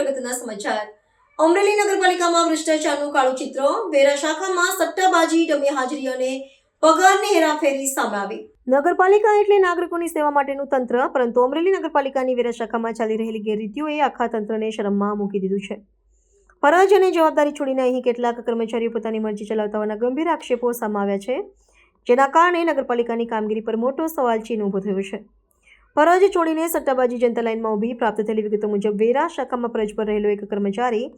અગત્યના સમાચાર. અમરેલી નગરપાલિકામાં ભ્રષ્ટાચારનું કાળું ચિત્ર, વેરા શાખામાં સટ્ટાબાજી, ડમી હાજરી અને પગારની હેરાફેરી સામે આવી નગરપાલિકા એટલે નાગરિકોની સેવા માટેનું તંત્ર, પરંતુ અમરેલી નગરપાલિકાની વેરા શાખામાં ચાલી રહેલી ગેરરીતિઓએ આખા તંત્રને શરમમાં મૂકી દીધું છે. ફરજ અને જવાબદારી છોડીને અહીં કેટલાક કર્મચારીઓ પોતાની મરજી ચલાવતા હોવાના ગંભીર આક્ષેપો સામે આવ્યા છે, જેના કારણે નગરપાલિકાની કામગીરી પર મોટો સવાલ ચિહ્ન ઊભો થયો છે. ફરજ છોડીને સટ્ટાબાજી જનતા લાઇનમાં ઊભી પ્રાપ્ત થયેલી વિગતો મુજબ વેરા શાખામાં ફરજ પર રહેલો એક કર્મચારી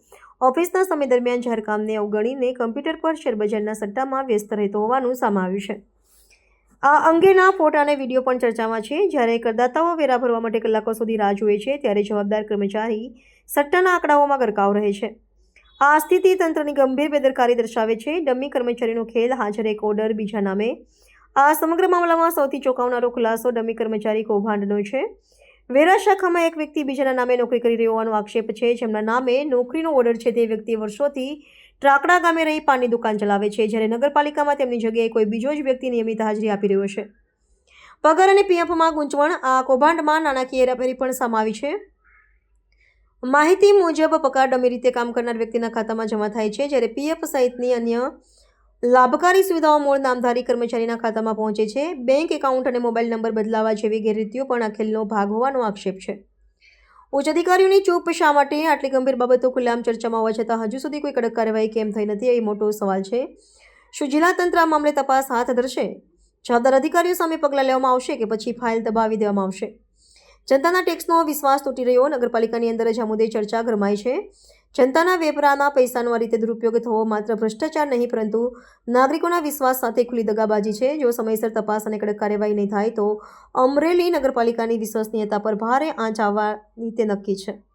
ઓફિસના સમય દરમિયાન જાહેર કામને અવગણીને કમ્પ્યુટર પર શેરબજારના સટ્ટામાં વ્યસ્ત રહેતો હોવાનું સામે આવ્યું છે. આ અંગેના ફોટા અને વીડિયો પણ ચર્ચામાં છે. જ્યારે કરદાતાઓ વેરા ભરવા માટે કલાકો સુધી રાહ જુએ છે, ત્યારે જવાબદાર કર્મચારી સટ્ટાના આંકડાઓમાં ગરકાવ રહે છે. આ સ્થિતિ તંત્રની ગંભીર બેદરકારી દર્શાવે છે. ડમી કર્મચારીનો ખેલ, હાજર એક ઓર્ડર, બીજા નામે આ સમગ્ર મામલામાં સૌથી ચોંકાવનારો ખુલાસો ડમી કર્મચારી કૌભાંડનો છે. વેરા શાખામાં એક વ્યક્તિ બીજાના નામે નોકરી કરી રહ્યો હોવાનો આક્ષેપ છે. જેમના નામે નોકરીનો ઓર્ડર છે તે વ્યક્તિ વર્ષોથી ટ્રાકડા ગામે રહી પાનની દુકાન ચલાવે છે. જ્યારે નગરપાલિકામાં તેમની જગ્યાએ કોઈ બીજો જ વ્યક્તિ નિયમિત હાજરી આપી રહ્યો છે. પગાર અને પીએફમાં ગૂંચવણ, આ કૌભાંડમાં નાણાકીય હેરાફેરી પણ સમાવી છે. માહિતી મુજબ, પગાર ડમી રીતે કામ કરનાર વ્યક્તિના ખાતામાં જમા થાય છે. જ્યારે પીએફ સહિતની અન્ય લાભકારી સુવિધાઓ મૂળ નામધારી કર્મચારીના ખાતામાં પહોંચે છે. બેંક એકાઉન્ટ અને મોબાઈલ નંબર બદલાવા જેવી ગેરરીતિઓ પણ આ ખેલનો ભાગ હોવાનો આક્ષેપ છે. ઉચ્ચ અધિકારીઓની ચૂપ શા માટે? આટલી ગંભીર બાબતો ખુલ્લામ ચર્ચામાં હોવા છતાં હજુ સુધી કોઈ કડક કાર્યવાહી કેમ થઈ નથી, એ મોટો સવાલ છે. શું જિલ્લા તંત્ર આ મામલે તપાસ હાથ ધરશે? જવાબદાર અધિકારીઓ સામે પગલાં લેવામાં આવશે કે પછી ફાઇલ દબાવી દેવામાં આવશે? જનતાના ટેક્સનો વિશ્વાસ તૂટી રહ્યો, નગરપાલિકાની અંદર જ આ મુદ્દે ચર્ચા ગરમાઈ છે. જનતાના વેપરાના પૈસાનો આ રીતે દુરુપયોગ થવો માત્ર ભ્રષ્ટાચાર નહીં, પરંતુ નાગરિકોના વિશ્વાસ સાથે ખુલ્લી દગાબાજી છે. જો સમયસર તપાસ અને કડક કાર્યવાહી નહીં થાય, તો અમરેલી નગરપાલિકાની વિશ્વસનીયતા પર ભારે આંચ આવવાની તે નક્કી છે.